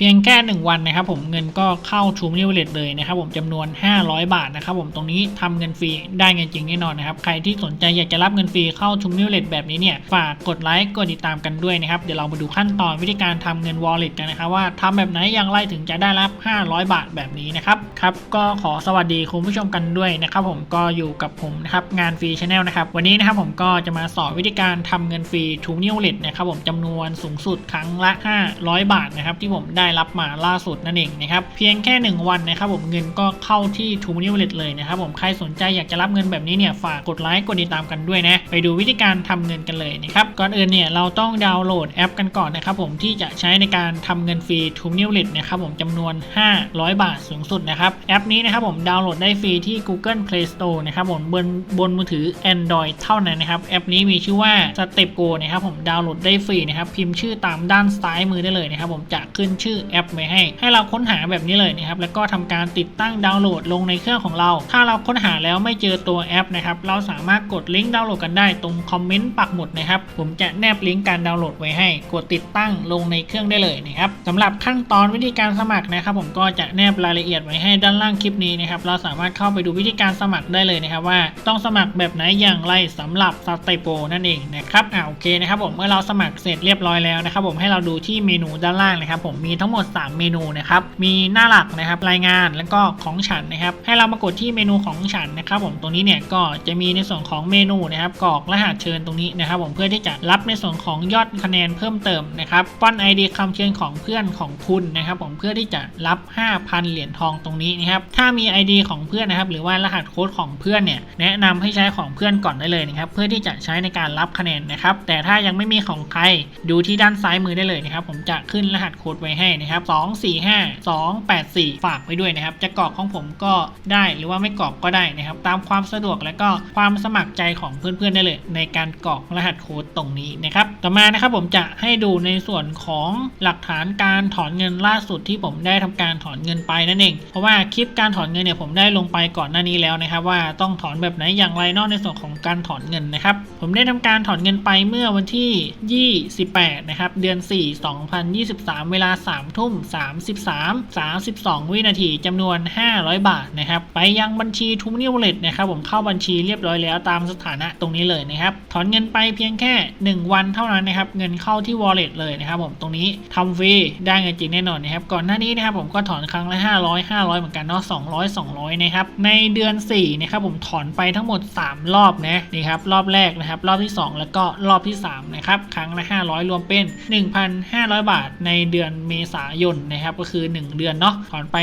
เพียงแค่ 1 วันนะครับผมเงินก็เข้าทูมิวเลตเลยนะครับผมจำนวน 500 บาทนะครับผมตรงนี้ทำเงินฟรีได้เงินจริงแน่นอนนะครับใครที่สนใจอยากจะรับเงินฟรีเข้าทูมิวเลตแบบนี้เนี่ยฝากกดไลค์กดติดตามกันด้วยนะครับเดี๋ยวเรามาดูขั้นตอนวิธีการทำเงิน wallet กันนะครับว่าทำแบบไหนอย่างไรถึงจะได้รับ 500 บาทแบบนี้นะครับครับก็ขอสวัสดีคุณผู้ชมกันด้วยนะครับผมก็อยู่กับผมนะครับงานฟรีชาแนลนะครับวันนี้นะครับผมก็จะมาสอนวิธีการทำเงินฟรีทูมิวเลตนะครับผมจำนวนสูงสุดครั้งละ 500 บาทนะครับที่ผมได้รับมาล่าสุดนั่นเองนะครับเพียงแค่ 1 วันนะครับผมเงินก็เข้าที่ทูมิวเลตเลยนะครับผมใครสนใจอยากจะรับเงินแบบนี้เนี่ยฝากกดไลค์กดติดตามกันด้วยนะไปดูวิธีการทำเงินกันเลยนะครับก่อนอื่นเนี่ยเราต้องดาวน์โหลดแอปกันก่อนนะครับผมที่จะใช้ในการทำเงินฟรีทูมิวเลตนะครับผมจำนวน 500 บาทสูงสุดนะครับแอปนี้นะครับผมดาวน์โหลดได้ฟรีที่ Google Play Store นะครับผมบนบนมือถือ Android เท่านั้นนะครับแอปนี้มีชื่อว่า Step Go นะครับผมดาวน์โหลดได้ฟรีนะครับพิมพ์ชื่อตามด้านซ้ายมือได้เลยนะครับผมจะขึ้นชื่อแอปไว้ให้ ให้เราค้นหาแบบนี้เลยนะครับแล้วก็ทำการติดตั้งดาวน์โหลดลงในเครื่องของเรา ถ้าเราค้นหาแล้วไม่เจอตัวแอปนะครับเราสามารถกดลิงก์ดาวน์โหลดกันได้ตรงคอมเมนต์ปักหมุดนะครับผมจะแนบลิงก์การดาวน์โหลดไว้ให้ กดติดตั้งลงในเครื่องได้เลยนะครับสำหรับขั้นตอนวิธีการสมัครนะครับ ผมก็จะแนบรายละเอียดไว้ให้ด้านล่างคลิปนี้นะครับเราสามารถเข้าไปดูวิธีการสมัครได้เลยนะครับว่า ต้องสมัครแบบไหนอย่างไรสำหรับสเตโปนั่นเองนะครับอ่าโอเคนะครับผมเมื่อเราสมัครเสร็จเรียบร้อยแล้วนะครับผมให้เราดูที่เมนูด้านล่างนะครับผมมีทั้งงหมด 3 เมนูนะครับ มีหน้าหลักนะครับรายงานแล้วก็ของฉันนะครับ ให้เรามากดที่เมนูของฉันนะครับ ผมตรงนี้เนี่ยก็จะมีในส่วนของเมนูนะครับกรอกรหัสเชิญตรงนี้นะครับ ผมเพื่อที่จะรับในส่วนของยอดคะแนนเพิ่มเติมนะครับป้อน ID คำเชิญของเพื่อนของคุณนะครับ ผมเพื่อที่จะรับ 5,000 เหรียญทองตรงนี้นะครับถ้ามี ID ของเพื่อนนะครับหรือว่ารหัสโค้ดของเพื่อนเนี่ยแนะนำให้ใช้ของเพื่อนก่อนได้เลยนะครับเพื่อที่จะใช้ในการรับคะแนนนะครับแต่ถ้ายังไม่มีของใครดูที่ด้านซ้ายมือได้เลยนะครับ ผมจะขึ้นรหัสโค้ดไว้ให้นะครับ2 4 5 2 8 4 ฝากไว้ด้วยนะครับ จะกรอกของผมก็ได้หรือว่าไม่กรอกก็ได้นะครับ ตามความสะดวกและก็ความสมัครใจของเพื่อนๆได้เลย ในการกรอกรหัสโค้ดตรงนี้นะครับ ต่อมานะครับผมจะให้ดูในส่วนของหลักฐานการถอนเงินล่าสุดที่ผมได้ทำการถอนเงินไปนั่นเอง เพราะว่าคลิปการถอนเงินเนี่ยผมได้ลงไปก่อนหน้านี้แล้วนะครับ ว่าต้องถอนแบบไหนอย่างไรนอกในส่วนของการถอนเงินนะครับ ผมได้ทำการถอนเงินไปเมื่อวันที่ 28 นะครับ เดือน 4 2023 เวลา 3ทุ่ม 33 32 วินาทีจำนวน 500 บาทนะครับ ไปยังบัญชีทูมิวเลตนะครับผมเข้าบัญชีเรียบร้อยแล้วตามสถานะตรงนี้เลยนะครับ ถอนเงินไปเพียงแค่ 1 วันเท่านั้นนะครับ เงินเข้าที่ wallet เลยนะครับผมตรงนี้ทำฟรีได้เงินจริงแน่นอนนะครับ ก่อนหน้านี้นะครับผมก็ถอนครั้งละ 500 500 เหมือนกันเนาะ200 200 นะครับ ในเดือน4นะครับผมถอนไปทั้งหมด 3 รอบนะนี่ครับรอบแรกนะครับ รอบที่ 2 แล้วก็รอบที่3นะครับครั้งละ 500 รวมเป็น 1,500 บาทในเดือนเมษายนนะครับก็คือ 1 เดือนเนาะถอนไป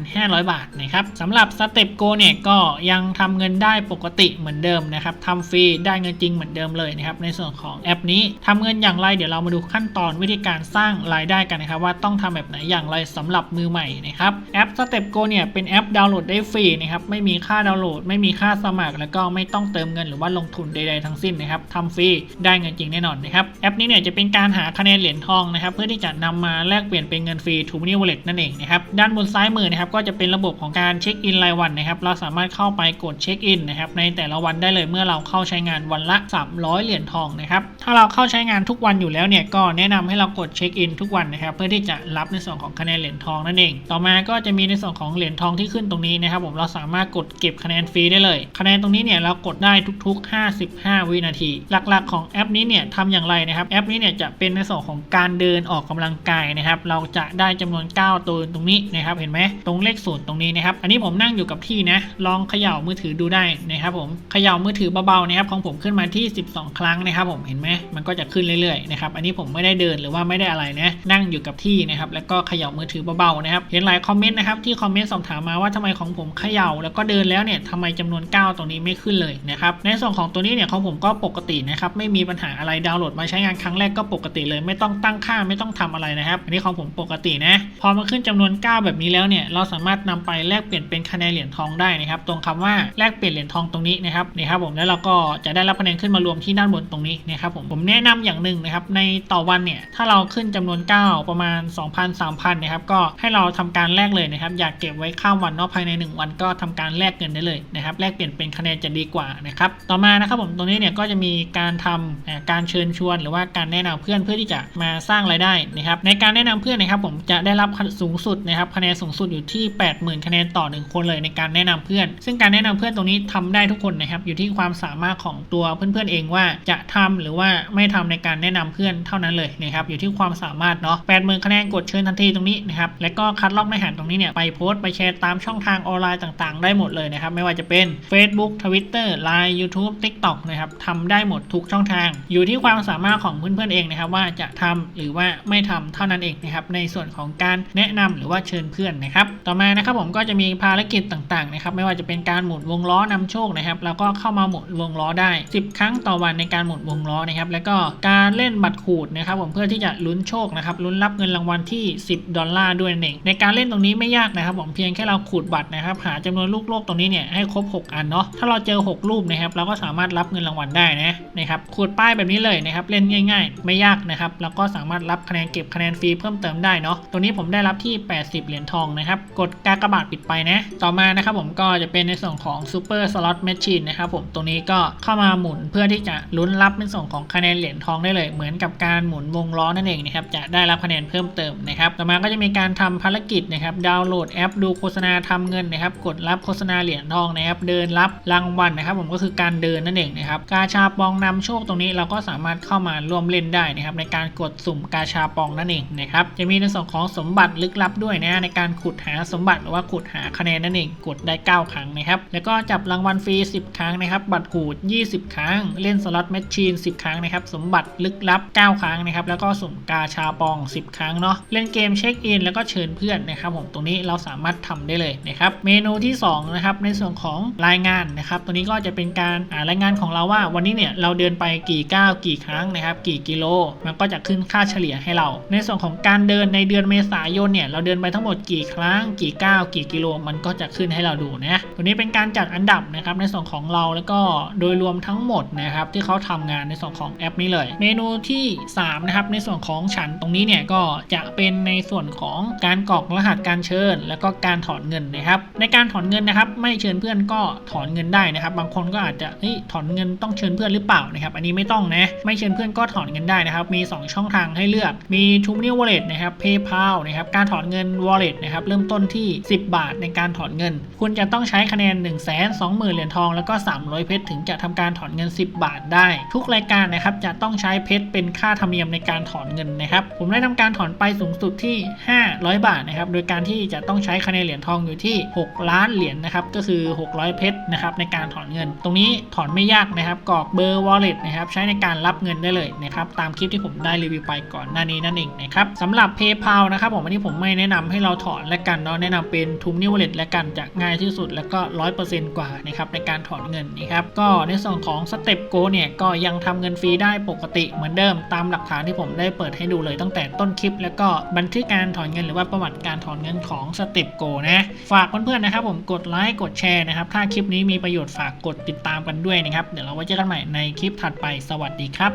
1,500 บาทนะครับสำหรับสเต็ปโกเนี่ยก็ยังทำเงินได้ปกติเหมือนเดิมนะครับทำฟรีได้เงินจริงเหมือนเดิมเลยนะครับในส่วนของแอปนี้ทำเงินอย่างไรเดี๋ยวเรามาดูขั้นตอนวิธีการสร้างรายได้กันนะครับว่าต้องทำแบบไหนอย่างไรสำหรับมือใหม่นะครับแอป Step Go เนี่ยเป็นแอปดาวน์โหลดได้ฟรีนะครับไม่มีค่าดาวน์โหลด ไม่มีค่าสมัคร แล้วก็ไม่ต้องเติมเงินหรือว่าลงทุนใดๆทั้งสิ้นนะครับทำฟรีได้เงินจริงแน่นอนนะครับแอปนี้เนี่ยจะเป็นการหาคะแนนเหรียญทองนะครับเพื่อที่จะนำมาแลกเปลี่ยนเป็นเงินฟรีทูมินิวอลเล็ตนั่นเองนะครับด้านบนซ้ายมือนะครับก็จะเป็นระบบของการเช็คอินรายวันนะครับเราสามารถเข้าไปกดเช็คอินนะครับในแต่ละวันได้เลยเมื่อเราเข้าใช้งานวันละ 300 เหรียญทองนะครับถ้าเราเข้าใช้งานทุกวันอยู่แล้วเนี่ยก็แนะนำให้เรากดเช็คอินทุกวันนะครับเพื่อที่จะรับในส่วนของคะแนนเหรียญทองนั่นเอง ต่อมาก็จะมีในส่วนของเหรียญทองที่ขึ้นตรงนี้นะครับผมเราสามารถกดเก็บคะแนนฟรีได้เลย คะแนนตรงนี้เนี่ยเรากดได้ทุก ๆ 55 วินาที หลักๆ ของแอปนี้เนี่ยทำอย่างไรนะครับแอปนี้เนี่ยจะเป็นในส่วนของการเดินออกกำลังกายนะครับเราจะได้จำนวน 9 ตัวตรงนี้นะครับเห็นไหมตรงเลขศูนย์ตรงนี้นะครับอันนี้ผมนั่งอยู่กับที่นะลองเขย่ามือถือดูได้นะครับผมเขย่ามือถือเบาๆนะครับของผมขึ้นมาที่ 12 ครั้งนะครับผมเห็นไหมมันก็จะขึ้นเรื่อยๆนะครับอันนี้ผมไม่ได้เดินหรือว่าไม่ได้อะไรนะนั่งอยู่กับที่นะครับแล้วก็เขย่ามือถือเบาๆนะครับเห็นหลายคอมเมนต์นะครับที่คอมเมนต์สอบถามมาว่าทำไมของผมเขย่าแล้วก็เดินแล้วเนี่ยทำไมจำนวน 9 ตรงนี้ไม่ขึ้นเลยนะครับในส่วนของตัวนี้เนี่ยของผมก็ปกตินะครับไม่มีปัญหาอะไรดาวน์โหลดมาใช้งานครั้งแรกก็ปกติเลย ไม่ต้องตั้งค่าไม่ต้องทำอะไรนะครับอันนี้ของผมปกตินะ พอมาขึ้นจำนวน 9 แบบนี้แล้วเนี่ย เราสามารถนำไปแลกเปลี่ยนเป็นคะแนนเหรียญทองได้นะครับ ตรงคำว่าแลกเปลี่ยนเหรียญทองตรงนี้นะครับนี่ครับผม แล้วเราก็จะได้รับคะแนนขึ้นมารวมที่ด้านบนตรงนี้นะครับผม ผมแนะนำอย่างหนึ่งนะครับ ในต่อวันเนี่ย ถ้าเราขึ้นจำนวน 9 ประมาณ 2,000 3,000นะครับ ก็ให้เราทำการแลกเลยนะครับ อยากเก็บไว้ข้ามวันเนาะภายใน 1 วันก็ทำการแลกเงินได้เลยนะครับ แลกเปลี่ยนเป็นคะแนนจะดีกว่านะครับ ต่อมานะครับผมตรงนี้เนี่ยก็จะมีการทำอ่าการเชิญชวน หรือว่าการแนะนำเพื่อนเพื่อที่จะมาสร้างรายได้นะครับ ในการแนะนำเพื่อนนะครับผมจะได้รับสูงสุดนะครับคะแนนสูงสุดอยู่ที่ 80,000 คะแนนต่อ 1 คนเลยในการแนะนำเพื่อน ซึ่งการแนะนำเพื่อนตรงนี้ทำได้ทุกคนนะครับอยู่ที่ความสามารถของตัวเพื่อนๆเองว่าจะทำหรือว่าไม่ทำในการแนะนำเพื่อนเท่านั้นเลยนะครับอยู่ที่ความสามารถเนาะ80,000คะแนนกดเชิญทันทีตรงนี้นะครับแล้วก็คัดลอกในหารตรงนี้เนี่ยไปโพสต์ไปแชร์ตามช่องทางออนไลน์ต่างๆ ได้หมดเลยนะครับไม่ว่าจะเป็น Facebook Twitter Line YouTube TikTok นะครับทำได้หมดทุกช่องทาง อยู่ที่ความสามารถของเพื่อนๆเองนะครับว่าจะทำหรือว่าไม่ทำเท่านั้นเองนะครับในส่วนของการแนะนำหรือว่าเชิญเพื่อนนะครับ ต่อมานะครับผมก็จะมีภารกิจต่างๆนะครับไม่ว่าจะเป็นการหมุนวงล้อนำโชคนะครับแล้วก็เข้ามาหมุนวงล้อได้ 10 ครั้งต่อวันในการหมุนวงล้อนะครับแล้วก็การเล่นบัตรขูดนะครับผมเพื่อที่จะลุ้นโชคนะครับลุ้นรับเงินรางวัลที่ 10 ดอลลาร์ด้วยนั่นเองในการเล่นตรงนี้ไม่ยากนะครับผมเพียงแค่เราขูดบัตรนะครับหาจำนวนลูกโลกตรงนี้เนี่ยให้ครบ 6 อันเนาะถ้าเราเจอ 6 รูปนะครับเราก็สามารถรับเงินรางวัลได้นะนะครับขูดป้ายแบบนี้เลยนะครับเล่นง่าย ๆ ไม่ยากนะครับแล้วก็สามารถรับคะแนนเก็บคะแนนฟรีเพิ่มเติมได้เนาะตรงนี้ผมได้รับที่ 80 เหรียญทองนะครับ กดกากบาทปิดไปนะ ต่อมานะครับผมก็จะเป็นในส่วนของ Super Slot Machine นะครับผมตรงนี้ก็เข้ามาหมุนเพื่อที่จะลุ้นรับในส่วนของคะแนนเหรียญทองได้เลย เหมือนกับการหมุนวงล้อนั่นเองนะครับจะได้รับคะแนนเพิ่มเติมนะครับต่อมาก็จะมีการทำภารกิจนะครับดาวน์โหลดแอปดูโฆษณาทำเงินนะครับกดรับโฆษณาเหรียญทองนะครับเดินรับรางวัลนะครับ ผมก็คือการเดินนั่นเองนะครับกาชาปองนำโชคตรงนี้เราก็สามารถเข้ามาร่วมเล่นได้นะครับในการกดสุ่มกาชาปองนั่นเองนะครับจะมีในส่วนของสมบัติลึกลับด้วยนะในการขุดหาสมบัติหรือว่าขุดหาคะแนนนั่นเองกดได้ 9 ครั้งนะครับ แล้วก็จับรางวัลฟรี 10 ครั้งนะครับ บัตรขูด 20 ครั้ง เล่นสล็อตแมชชีน 10 ครั้งนะครับ สมบัติลึกลับ 9 ครั้งนะครับ แล้วก็สุ่มกาชาปอง 10 ครั้งเนาะ เล่นเกมเช็คอินแล้วก็เชิญเพื่อนนะครับผมตรงนี้เราสามารถทำได้เลยนะครับ เมนูที่2นะครับในส่วนของรายงานนะครับ ตัวนี้ก็จะเป็นการรายงานของเราว่าวันนี้เนี่ยเราเดินไปกี่ก้าวกี่ครั้งนะครับ กี่กิโล มันก็จะขึ้นค่าเฉลี่ยให้เรา ในส่วนของการเดินในเดือนเมษายนเนี่ยเราเดินไปทั้งหมดกี่ครั้งกี่ก้าวกี่กิโลมันก็จะขึ้นให้เราดูนะตัวนี้เป็นการจัดอันดับนะครับในส่วนของเราแล้วก็โดยรวมทั้งหมดนะครับที่เขาทำงานในส่วนของแอปนี้เลย เมนูที่3นะครับในส่วนของฉันตรงนี้เนี่ยก็จะเป็นในส่วนของการกรอกรหัสการเชิญ แล้วก็การถอนเงินนะครับในการถอนเงินนะครับไม่เชิญเพื่อนก็ถอนเงินได้นะครับ บางคนก็อาจจะเฮ้ยถอนเงินต้องเชิญเพื่อนหรือเปล่านะครับอันนี้ไม่ต้องนะไม่เชิญเพื่อนก็ถอนเงินได้นะครับมี 2 ช่องทางให้เลือกมี t r u e Wallet นะครับ PayPal นะครับการถอนเงิน Wallet นะครับเริ่มต้นที่ 10 บาทในการถอนเงิน คุณจะต้องใช้คะแนน 1 2 0 0 0 0เหรียญทองแล้วก็ 300 เพชรถึงจะทำการถอนเงิน 10 บาทได้ ทุกรายการนะครับจะต้องใช้เพชรเป็นค่าธรรมเนียมในการถอนเงินนะครับ ผมได้ทำการถอนไปสูงสุดที่ 500 บาทนะครับโดยการที่จะต้องใช้คะแนนเหรียญทองอยู่ที่ 6 ล้านเหรียญนะครับก็คือ 600 เพชรนะครับในการถอนเงิน ตรงนี้ถอนไม่ยากนะครับกรอกเบอร์ wallet นะครับใช้ในการรับเงินได้เลยนะครับตามคลิปที่ผมได้รีวิวไปก่อนหน้านี้นั่นเองนะครับสำหรับ PayPal นะครับผมอันนี้ผมไม่แนะนำให้เราถอนและกันเนาะแนะนำเป็น t r u e Wallet และกันจะง่ายที่สุดแล้วก็ 100%กว่านะครับในการถอนเงินนะครับก็ในส่วนของ Step Go เนี่ยก็ยังทำเงินฟรีได้ปกติเหมือนเดิมตามหลักฐานที่ผมได้เปิดให้ดูเลยตั้งแต่ต้นคลิป แล้วก็บันทึกการถอนเงินหรือว่าประวัติการถอนเงินของ Step Go นะฝากเพื่อนๆนะครับผมกดไลค์กดแชร์นะครับถ้าคลิปนี้มีประโยชน์ฝากกดติดตามกันด้วยนะครับเดี๋ยวเราไว้เจอกันใหม่ในคลิปถัดไปสวัสดีครับ